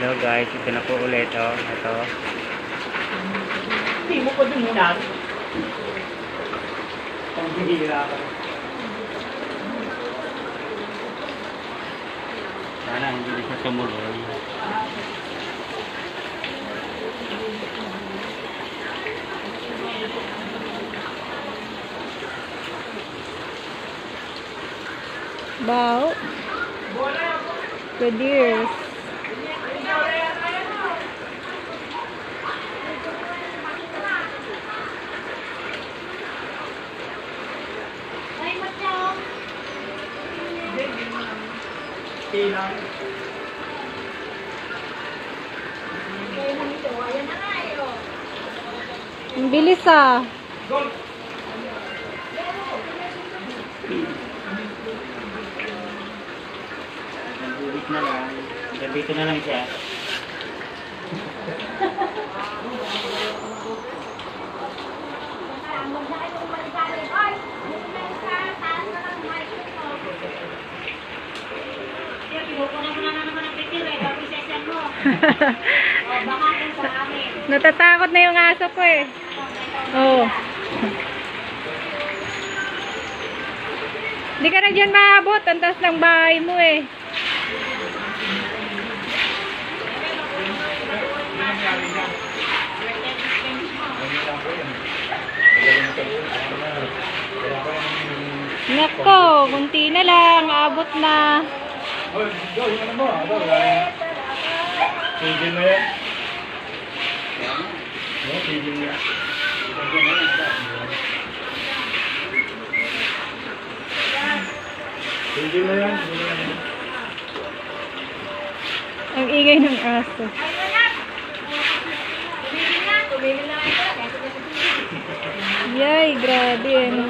Hello guys, ito na po ulit oh. Ito. Hindi mo pa dun muna. Pang bihira ka. Sana hindi siya tumuloy. Bao. Good years. Kailangan. Ang bilis ah. Nagbulit na lang. Dito na lang siya. Natatakot na yung aso ko eh. Oo. Hindi ka na dyan maabot. Ang taas ng bahay mo eh. Nako, kunti na lang. Abot na. Oh, go, yun mo. Ano, Tigil mo yan. Oo, tigil mo yan. Tigil mo yan. yan. Ang ingay ng aso. Yay, grabe ano.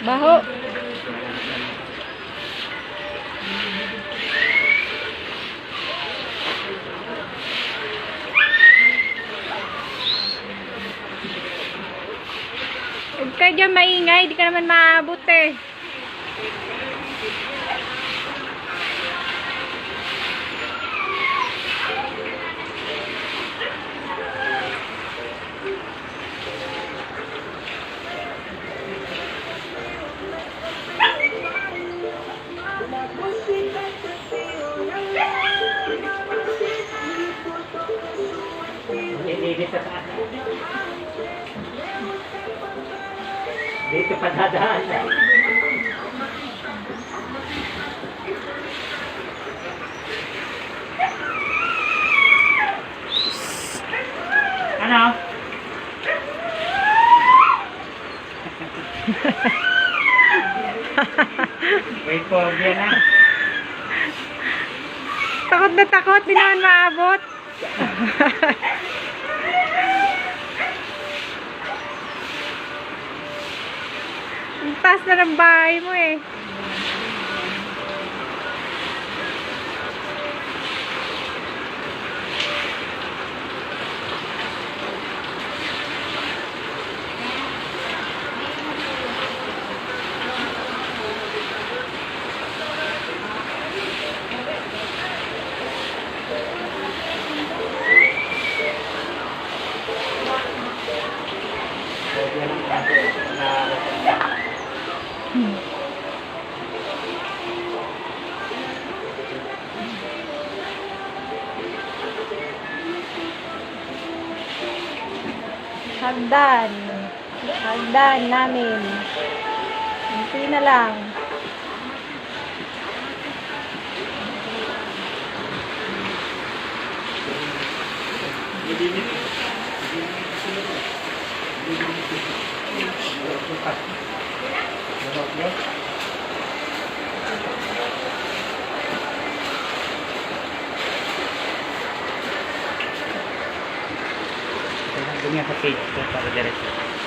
Baho. Huwag ka dyan maingay, di ka naman maabot eh. Dito sa taas. Dito pa dadaan. Ano? Wait po, yan na. Takot na takot, di naman maabot. taas na ng bahay mo eh. Hagdan. Hagdan namin. Kunti na lang. Doon nga तुम्ही आता पेज करून द्यायचं